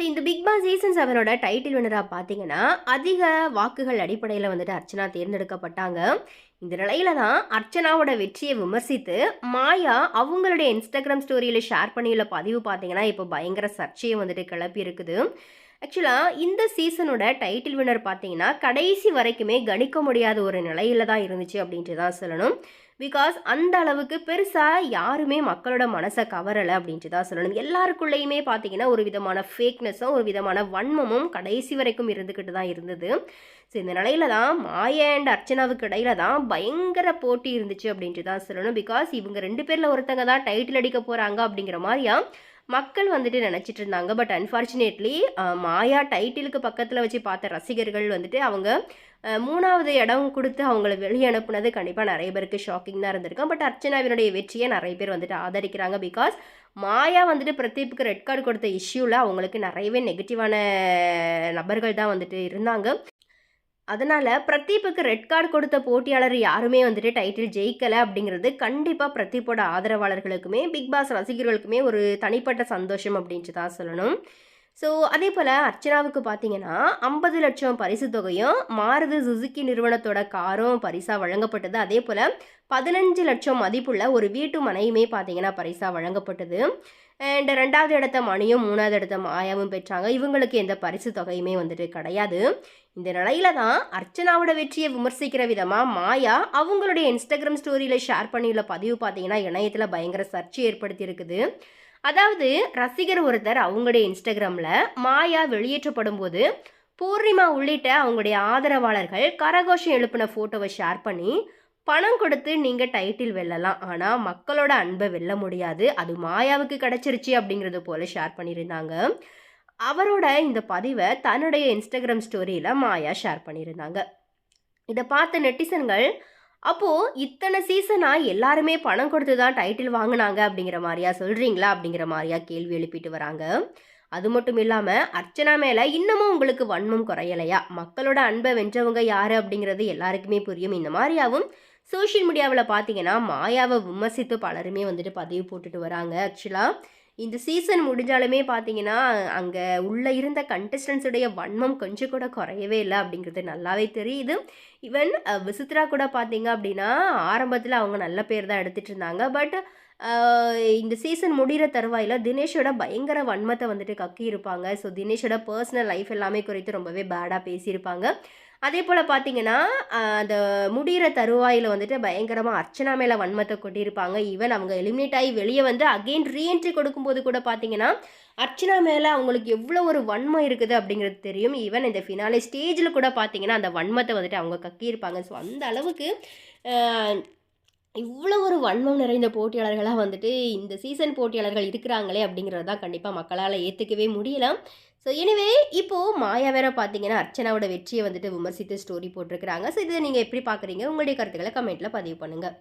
So இந்த big pass season செவனோட title வினராக பார்த்தீங்கன்னா அதிக வாக்குகள் அடிப்படையில் வந்துட்டு அர்ச்சனா தேர்ந்தெடுக்கப்பட்டாங்க. இந்த நிலையில தான் அர்ச்சனாவோட வெற்றியை விமர்சித்து மாயா அவங்களுடைய இன்ஸ்டாகிராம் ஸ்டோரியில் ஷேர் பண்ணியுள்ள பதிவு பார்த்தீங்கன்னா இப்போ பயங்கர சர்ச்சையை வந்துட்டு கிளப்பி இருக்குது. ஆக்சுவலாக இந்த சீசனோட டைட்டில் வினர் பார்த்தீங்கன்னா கடைசி வரைக்குமே கணிக்க முடியாத ஒரு நிலையில தான் இருந்துச்சு அப்படின்ட்டு தான் சொல்லணும். பிகாஸ் அந்த அளவுக்கு பெருசாக யாருமே மக்களோட மனசை கவரலை அப்படின்ட்டு தான் சொல்லணும். எல்லாருக்குள்ளேயுமே பார்த்தீங்கன்னா ஒரு விதமான ஃபேக்னஸும் ஒரு விதமான வன்மமும் கடைசி வரைக்கும் இருந்துக்கிட்டு தான் இருந்தது. ஸோ இந்த நிலையில தான் மாயா அண்ட் அர்ச்சனாவுக்கு இடையில தான் பயங்கர போட்டி இருந்துச்சு அப்படின்ட்டு தான் சொல்லணும். பிகாஸ் இவங்க ரெண்டு பேரில் ஒருத்தங்க தான் டைட்டில் அடிக்க போகிறாங்க அப்படிங்கிற மாதிரியா மக்கள் வந்துட்டு நினச்சிட்டு இருந்தாங்க பட் அன்ஃபார்ச்சுனேட்லி மாயா டைட்டிலுக்கு பக்கத்தில் வச்சு பார்த்த ரசிகர்கள் வந்துட்டு அவங்க மூணாவது இடம் கொடுத்து அவங்கள வெளியே அனுப்புனது கண்டிப்பாக நிறைய பேருக்கு ஷாக்கிங் தான் இருந்திருக்கும். பட் அர்ச்சனாவினுடைய வெற்றியை நிறைய பேர் வந்துட்டு ஆதரிக்கிறாங்க. பிகாஸ் மாயா வந்துட்டு பிரதீப்புக்கு ரெட் கார்டு கொடுத்த இஷ்யூவில் அவங்களுக்கு நிறையவே நெகட்டிவான நபர்கள் தான் வந்துட்டு இருந்தாங்க. அதனால் பிரதீப்புக்கு ரெட் கார்டு கொடுத்த போட்டியாளர் யாருமே வந்துட்டு டைட்டில் ஜெயிக்கலை அப்படிங்கிறது கண்டிப்பாக பிரதீப்போட ஆதரவாளர்களுக்குமே பிக் பாஸ் ரசிகர்களுக்குமே ஒரு தனிப்பட்ட சந்தோஷம் அப்படின்ட்டு தான் சொல்லணும். ஸோ அதே போல் அர்ச்சனாவுக்கு பார்த்தீங்கன்னா ஐம்பது லட்சம் பரிசு தொகையும் மாருதி சுசுக்கி நிறுவனத்தோட காரும் பரிசாக வழங்கப்பட்டது. அதே போல் பதினஞ்சு லட்சம் மதிப்புள்ள ஒரு வீட்டு மனையுமே பார்த்தீங்கன்னா பரிசாக வழங்கப்பட்டது. அண்ட் ரெண்டாவது இடத்த மணியும் மூணாவது இடத்த மாயாவும் பெற்றாங்க. இவங்களுக்கு எந்த பரிசு தொகையுமே வந்துட்டு கிடையாது. இந்த நிலையில தான் அர்ச்சனாவோட வெற்றியை விமர்சிக்கிற விதமாக மாயா அவங்களுடைய இன்ஸ்டாகிராம் ஸ்டோரியில் ஷேர் பண்ணியுள்ள பதிவு பார்த்தீங்கன்னா இணையத்தில் பயங்கர சர்ச்சை ஏற்படுத்தி இருக்குது. அதாவது ரசிகர் ஒருத்தர் அவங்களுடைய இன்ஸ்டாகிராமில் மாயா வெளியேற்றப்படும் போது பூர்ணிமா உள்ளிட்ட அவங்களுடைய ஆதரவாளர்கள் கரகோஷம் எழுப்பின ஃபோட்டோவை ஷேர் பண்ணி பணம் கொடுத்து நீங்கள் டைட்டில் வெல்லலாம். ஆனால் மக்களோட அன்பை வெல்ல முடியாது. அது மாயாவுக்கு கிடச்சிருச்சு அப்படிங்கிறது போல் ஷேர் பண்ணியிருந்தாங்க. அவரோட இந்த பதிவை தன்னுடைய இன்ஸ்டாகிராம் ஸ்டோரியில் மாயா ஷேர் பண்ணியிருந்தாங்க. இதை பார்த்த நெட்டிசன்கள் அப்போது இத்தனை சீசனாக எல்லாருமே பணம் கொடுத்து தான் டைட்டில் வாங்கினாங்க அப்படிங்கிற மாதிரியா? சொல்கிறீங்களா அப்படிங்கிற மாதிரியா கேள்வி எழுப்பிட்டு வராங்க. அது மட்டும் இல்லாமல் அர்ச்சனா மேலே இன்னமும் உங்களுக்கு வன்மம் குறையலையா? மக்களோட அன்பை வென்றவங்க யார் அப்படிங்கிறது எல்லாருக்குமே புரியும். இந்த மாதிரியாவும் சோஷியல் மீடியாவில் பார்த்தீங்கன்னா மாயாவை விமர்சித்து பலருமே வந்துட்டு பதிவு போட்டுட்டு வராங்க. ஆக்சுவலாக இந்த சீசன் முடிஞ்சாலுமே பார்த்தீங்கன்னா அங்கே உள்ளே இருந்த கண்டஸ்டன்ஸுடைய வன்மம் கொஞ்சம் கூட குறையவே இல்லை அப்படிங்கிறது நல்லாவே தெரியுது. ஈவன் விசித்ரா கூட பார்த்தீங்க அப்படின்னா ஆரம்பத்தில் அவங்க நல்ல பேர் தான் எடுத்துகிட்டு இருந்தாங்க. பட் இந்த சீசன் முடிகிற தருவாயில் தினேஷோட பயங்கர வன்மத்தை வந்துட்டு கக்கி இருப்பாங்க ஸோ தினேஷோட பர்சனல் லைஃப் எல்லாமே குறித்து ரொம்பவே பேடாக பேசியிருப்பாங்க. அதே போல் பார்த்தீங்கன்னா அந்த முடிகிற தருவாயில் வந்துட்டு பயங்கரமாக அர்ச்சனா மேலே வன்மத்தை கொட்டியிருப்பாங்க. ஈவன் அவங்க எலிமினேட் ஆகி வெளியே வந்து அகெயின் ரீஎன்ட்ரி கொடுக்கும்போது கூட பார்த்தீங்கன்னா அர்ச்சனா மேலே அவங்களுக்கு எவ்வளோ ஒரு வன்மம் இருக்குது அப்படிங்கிறது தெரியும். ஈவன் இந்த ஃபினாலே ஸ்டேஜில் கூட பார்த்தீங்கன்னா அந்த வன்மத்தை வந்துட்டு அவங்க கக்கியிருப்பாங்க. ஸோ அந்த அளவுக்கு இவ்வளோ ஒரு வன்மம் நிறைந்த போட்டியாளர்களாக வந்துட்டு இந்த சீசன் போட்டியாளர்கள் இருக்கிறாங்களே அப்படிங்கிறது தான் கண்டிப்பாக மக்களால் ஏற்றுக்கவே முடியலாம் ஸோ எனிவே இப்போது மாயா வேற பார்த்தீங்கன்னா அர்ச்சனாவோட வெற்றியை வந்துட்டு விமர்சித்து ஸ்டோரி போட்டிருக்கிறாங்க. ஸோ இதை நீங்கள் எப்படி பார்க்குறீங்க உங்களுடைய கருத்துக்களை கமெண்ட்டில் பதிவு பண்ணுங்கள்